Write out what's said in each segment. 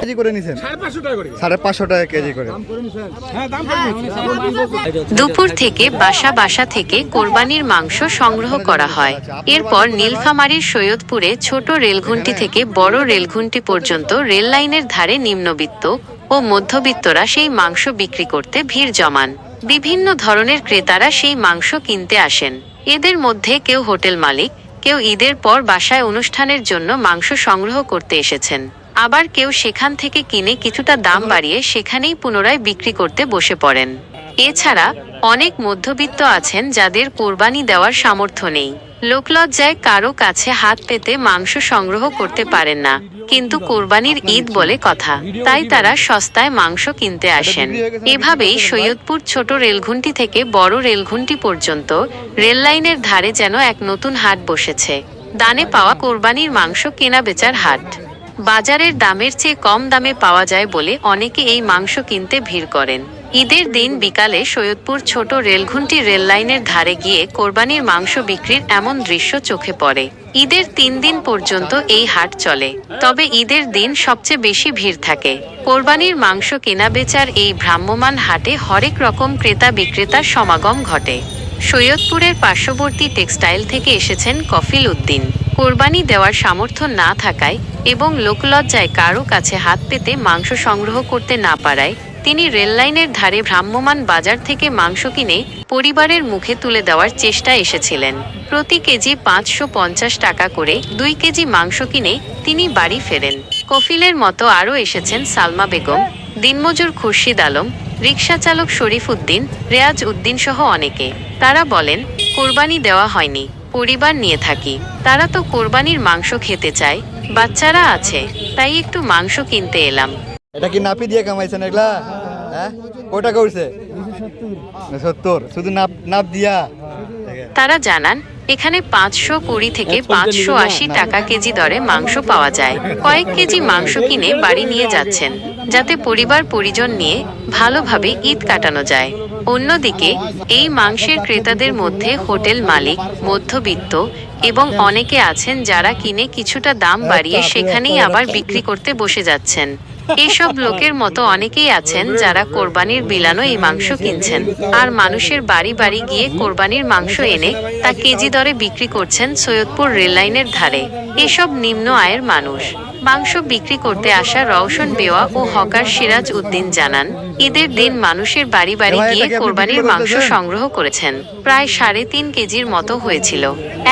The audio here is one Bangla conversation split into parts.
কেজি করে নিছেন? সাড়ে পাঁচশো টাকা কেজি করে। হ্যাঁ করে দুপুর থেকে বাসা বাসা থেকে কোরবানির মাংস সংগ্রহ করা হয়। এরপর নীলফামারীর সৈয়দপুরে ছোট রেলঘুন্টি থেকে বড় রেলঘুন্টি পর্যন্ত রেল লাইনের ধারে নিম্নবিত্ত ও মধ্যবিত্তরা সেই মাংস বিক্রি করতে ভিড় জমান। বিভিন্ন ধরনের ক্রেতারা সেই মাংস কিনতে আসেন। এদের মধ্যে কেউ হোটেল মালিক কেউ ঈদের পর বাসায় অনুষ্ঠানের জন্য মাংস সংগ্রহ করতে এসেছেন। আবার কেউ সেখান থেকে কিনে কিছুটা দাম বাড়িয়ে সেখানেই পুনরায় বিক্রি করতে বসে পড়েন। এছাড়া অনেক মধ্যবিত্ত আছেন যাদের কোরবানি দেওয়ার সামর্থ্য নেই। লোকলজ্জায় কারও কাছে হাত পেতে মাংস সংগ্রহ করতে পারেন না, কিন্তু কোরবানির ঈদ বলে কথা। তাই তারা সস্তায় মাংস কিনতে আসেন। এভাবেই সৈয়দপুর ছোট রেলঘুন্টি থেকে বড় রেলঘুন্টি পর্যন্ত রেল লাইনের ধারে যেন এক নতুন হাট বসেছে। দানে পাওয়া কোরবানির মাংস কেনা বেচার হাট। বাজারের দামের চেয়ে কম দামে পাওয়া যায় বলে অনেকে এই মাংস কিনতে ভিড় করেন। ঈদের দিন বিকালে সৈয়দপুর ছোট রেলঘুন্টি রেল লাইনের ধারে গিয়ে কোরবানির মাংস বিক্রির এমন দৃশ্য চোখে পড়ে। ঈদের তিন দিন পর্যন্ত এই হাট চলে, তবে ঈদের দিন সবচেয়ে বেশি ভিড় থাকে। কোরবানির মাংস কেনা বেচার এই ভ্রাম্যমাণ হাটে হরেক রকম ক্রেতা বিক্রেতার সমাগম ঘটে। সৈয়দপুরের পার্শ্ববর্তী টেক্সটাইল থেকে এসেছেন কফিল উদ্দিন। কোরবানি দেওয়ার সামর্থ্য না থাকায় এবং লোকলজ্জায় কারও কাছে হাত পেতে মাংস সংগ্রহ করতে না পারায় তিনি রেললাইনের ধারে ভ্রাম্যমাণ বাজার থেকে মাংস কিনে পরিবারের মুখে তুলে দেওয়ার চেষ্টা এসেছিলেন। প্রতি কেজি পাঁচশো পঞ্চাশ টাকা করে দুই কেজি মাংস কিনে তিনি বাড়ি ফেরেন। কফিলের মতো আরও এসেছেন সালমা বেগম, দিনমজুর খুরশিদ আলম রিক্সা চালক শরীফ উদ্দিন, রেয়াজ উদ্দিন সহ অনেকে। তারা বলেন, কোরবানি দেওয়া হয়নি। পরিবার নিয়ে থাকি। তারা তো কোরবানির মাংস খেতে চায়। বাচ্চারা আছে তাই একটু মাংস কিনতে এলাম। এটা কি নাপি দিয়ে কামাইছেন এগুলা? হ্যাঁ? কয়টা করছে সত্তর। শুধু নাপ নাপ দিয়া। তারা জানান এখানে পাঁচশো কুড়ি থেকে পাঁচশো আশি টাকা কেজি দরে মাংস পাওয়া যায়। কয়েক কেজি মাংস কিনে বাড়ি নিয়ে যাচ্ছেন। যাতে পরিবার পরিজন নিয়ে ভালোভাবে ঈদ কাটানো যায়। অন্যদিকে, এই মাংসের ক্রেতাদের মধ্যে হোটেল মালিক, মধ্যবিত্ত এবং অনেকে আছেন যারা কিনে কিছুটা দাম বাড়িয়ে সেখানেই আবার বিক্রি করতে বসে যাচ্ছেন। এসব লোকের মতো অনেকেই আছেন যারা কোরবানির বিলানো এই মাংস কিনছেন আর মানুষের বাড়ি বাড়ি গিয়ে কোরবানির মাংস এনে তা কেজি দরে বিক্রি করছেন সৈয়দপুর রেললাইনের ধারে। এসব নিম্ন আয়ের মানুষ। মাংস বিক্রি করতে আসা রওশন বেওয়া ও হকার সিরাজ উদ্দিন জানান ঈদের দিন মানুষের বাড়ি বাড়ি গিয়ে কোরবানির মাংস সংগ্রহ করেছেন। প্রায় সাড়ে তিন কেজির মতো হয়েছিল।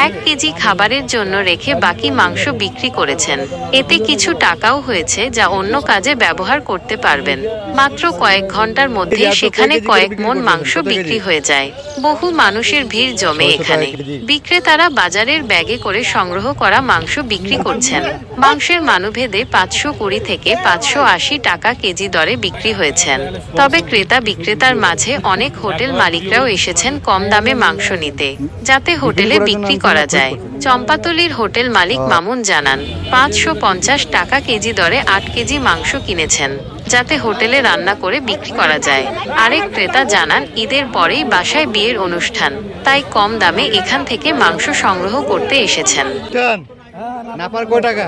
এক কেজি খাবারের জন্য রেখে বাকি মাংস বিক্রি করেছেন। এতে কিছু টাকাও হয়েছে যা অন্য কাজে ব্যবহার করতে পারবেন। মাত্র কয়েক ঘণ্টার মধ্যে সেখানে কয়েক মন মাংস বিক্রি হয়ে যায়। বহু মানুষের ভিড় জমে এখানে। বিক্রেতারা বাজারের ব্যাগে করে সংগ্রহ করা মাংস বিক্রি করছেন। মাংসের মানভেদে পাঁচশো কুড়ি থেকে পাঁচশো আশি টাকা কেজি দরে বিক্রি হয়েছেন। তবে ক্রেতা বিক্রেতার মাঝে অনেক হোটেল মালিকরাও এসেছেন কম দামে মাংস নিতে। যাতে হোটেলে বিক্রি করা যায়। চম্পাতলির হোটেল মালিক মামুন জানান, পাঁচশো পঞ্চাশ টাকা কেজি দরে আট কেজি মাংস কিনেছেন, যাতে হোটেলে রান্না করে বিক্রি করা যায়। আরেক ক্রেতা জানান, ঈদের পরেই বাসায় বিয়ের অনুষ্ঠান, তাই কম দামে এখান থেকে মাংস সংগ্রহ করতে এসেছেন। কয় টাকা?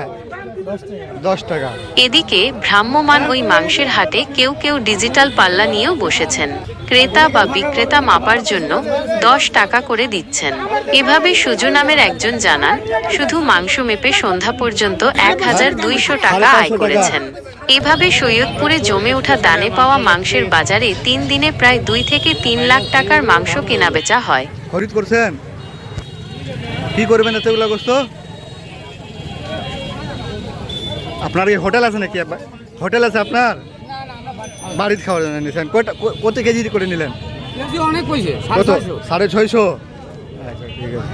দশ টাকা। এদিকে ভ্রাম্যমান ওই মাংসের হাটে কেউ কেউ ডিজিটাল পাল্লা নিয়েও বসেছেন। ক্রেতা বা বিক্রেতা মাপার জন্য দশ টাকা করে দিচ্ছেন। এভাবে সুজু নামের একজন জানান শুধু মাংস মেপে সন্ধ্যা পর্যন্ত এক হাজার দুইশো টাকা আয় করেছেন। এভাবে সৈয়দপুরে জমে ওঠা দানে পাওয়া মাংসের বাজারে তিন দিনে প্রায় দুই থেকে তিন লাখ টাকার মাংস কেনাবেচা হয়। খরিদ করছেন? কি করবেন এতগুলো গোস্ত? আপনার কি হোটেল আছে নাকি? হোটেল আছে আপনার? বাড়ির খাওয়ার জন্য নিয়েছেন কত কেজি করে নিলেন? অনেক পয়সা কত? সাড়ে ছয়শো? আচ্ছা ঠিক আছে।